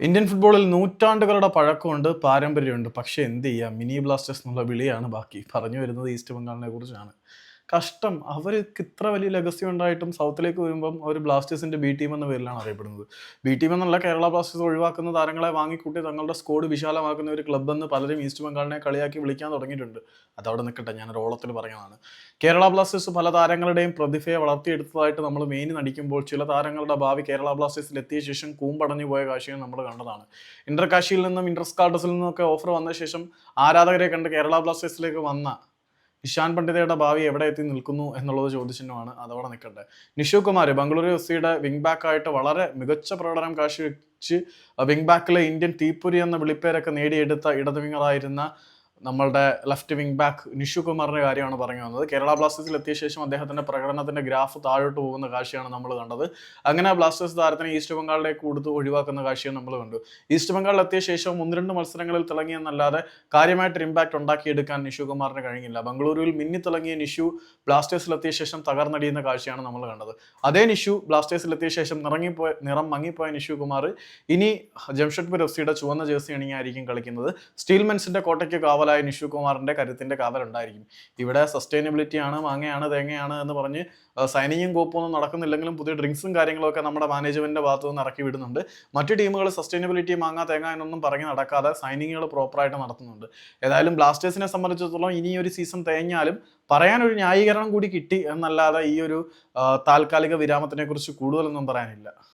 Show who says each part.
Speaker 1: Indian ഫുട്ബോളിൽ നൂറ്റാണ്ടുകളുടെ പഴക്കമുണ്ട് പാരമ്പര്യമുണ്ട്. പക്ഷേ എന്ത് ചെയ്യാം? മിനി ബ്ലാസ്റ്റേഴ്സ് എന്നുള്ള വിളിയാണ് ബാക്കി. പറഞ്ഞു വരുന്നത് ഈസ്റ്റ് ബംഗാളിനെ കുറിച്ചാണ്. കഷ്ടം. അവർക്ക് ഇത്ര വലിയ ലെഗസി ഉണ്ടായിട്ടും സൗത്തിലേക്ക് വരുമ്പം അവർ ബ്ലാസ്റ്റേഴ്സിന്റെ ബി ടീം എന്ന പേരിലാണ് അറിയപ്പെടുന്നത്. ബി ടീം എന്നുള്ള കേരള ബ്ലാസ്റ്റേഴ്സ് ഒഴിവാക്കുന്ന താരങ്ങളെ വാങ്ങിക്കൂട്ടി തങ്ങളുടെ സ്കോഡ് വിശാലമാക്കുന്ന ഒരു ക്ലബ്ബ് എന്ന് പലരും ഈസ്റ്റ് ബംഗാളിനെ കളിയാക്കി വിളിക്കാൻ തുടങ്ങിയിട്ടുണ്ട്. അതവിടെ നിൽക്കട്ടെ ഞാൻ ഓളത്തിൽ പറയുന്നതാണ്. കേരള ബ്ലാസ്റ്റേഴ്സ് പല താരങ്ങളുടെയും പ്രതിഭയെ വളർത്തിയെടുത്തതായിട്ട് നമ്മൾ മെയിൻ നടിക്കുമ്പോൾ ചില താരങ്ങളുടെ ഭാവി കേരള ബ്ലാസ്റ്റേഴ്സിൽ എത്തിയ ശേഷം കൂമ്പടഞ്ഞു പോയ കാഴ്ചയും നമ്മൾ കണ്ടതാണ്. ഇന്റർ കാശിയിൽ നിന്നും ഇന്റർ സ്കാർഡസിൽ നിന്നൊക്കെ ഓഫർ വന്ന ശേഷം ആരാധകരെ കണ്ട് കേരള ബ്ലാസ്റ്റേഴ്സിലേക്ക് വന്ന ഇഷാൻ പണ്ഡിതയുടെ ഭാവി എവിടെ എത്തി നിൽക്കുന്നു എന്നുള്ളത് ചോദ്യചിഹ്നമാണ് അതവിടെ നിൽക്കട്ടെ. നിഷു കുമാർ ബംഗളൂരു എഫ് സിയുടെ വിംഗ് ബാക്ക് ആയിട്ട് വളരെ മികച്ച പ്രകടനം കാഴ്ചവെച്ച് വിംഗ് ബാക്കിലെ ഇന്ത്യൻ തീപ്പുരി എന്ന വിളിപ്പേരൊക്കെ നേടിയെടുത്ത ഇടത് വിങ്ങറായിരുന്ന നമ്മളുടെ ലെഫ്റ്റ് വിങ് ബാക്ക് നിഷു കുമാറിന്റെ കാര്യമാണ് പറഞ്ഞു വന്നത്. കേരള ബ്ലാസ്റ്റേഴ്സിൽ എത്തിയ ശേഷം അദ്ദേഹത്തിന്റെ പ്രകടനത്തിന്റെ ഗ്രാഫ് താഴോട്ട് പോകുന്ന കാഴ്ചയാണ് നമ്മൾ കണ്ടത്. അങ്ങനെ ബ്ലാസ്റ്റേഴ്സ് താരത്തിനെ ഈസ്റ്റ് ബംഗാളിലേക്ക് കൊടുത്ത് ഒഴിവാക്കുന്ന കാഴ്ചയും നമ്മൾ കണ്ടു. ഈസ്റ്റ് ബംഗാളിൽ എത്തിയ ശേഷം ഒന്ന് രണ്ട് മത്സരങ്ങളിൽ തിളങ്ങിയെന്നല്ലാതെ കാര്യമായിട്ട് ഇമ്പാക്ട് ഉണ്ടാക്കിയെടുക്കാൻ നിഷു കുമാറിന് കഴിഞ്ഞില്ല. ബംഗളൂരുവിൽ മിന്നി തിളങ്ങിയ നിഷു ബ്ലാസ്റ്റേഴ്സിൽ എത്തിയ ശേഷം തകർന്നടിയുന്ന കാഴ്ചയാണ് നമ്മൾ കണ്ടത്. അതേ നിഷു ബ്ലാസ്റ്റേഴ്സിൽ എത്തിയ ശേഷം നിറങ്ങിപ്പോയ നിറം മങ്ങിപ്പോയ നിഷു കുമാർ ഇനി ജംഷഡ്പൂർ എഫ് സിയുടെ ചുവന്ന ജേഴ്സി അണിയായിരിക്കും കളിക്കുന്നത്. സ്റ്റീൽമെൻസിന്റെ കോട്ടയ്ക്ക് കാവലായ നിഷു കുമാറിന്റെ കരുത്തിന്റെ കാവലുണ്ടായിരിക്കും ഇവിടെ സസ്റ്റൈനബിലിറ്റി ആണ് മാങ്ങയാണ് തേങ്ങയാണ് എന്ന് പറഞ്ഞ് സൈനിങ്ങും കോപ്പൊന്നും നടക്കുന്നില്ലെങ്കിലും പുതിയ ഡ്രിങ്ക്സും കാര്യങ്ങളൊക്കെ നമ്മുടെ മാനേജ്മെന്റിന്റെ ഭാഗത്തു നിന്ന് ഇറക്കി വിടുന്നുണ്ട്. മറ്റു ടീമുകൾ സസ്റ്റൈനബിലിറ്റി മാങ്ങ തേങ്ങ എന്നൊന്നും പറഞ്ഞ് നടക്കാതെ സൈനിങ്ങുകൾ പ്രോപ്പറായിട്ട് നടത്തുന്നുണ്ട്. ഏതായാലും ബ്ലാസ്റ്റേഴ്സിനെ സംബന്ധിച്ചിടത്തോളം ഇനി ഒരു സീസൺ തേഞ്ഞാലും പറയാനൊരു ന്യായീകരണം കൂടി കിട്ടി എന്നല്ലാതെ ഈ ഒരു താൽക്കാലിക വിരാമത്തിനെ കുറിച്ച് കൂടുതലൊന്നും പറയാനില്ല.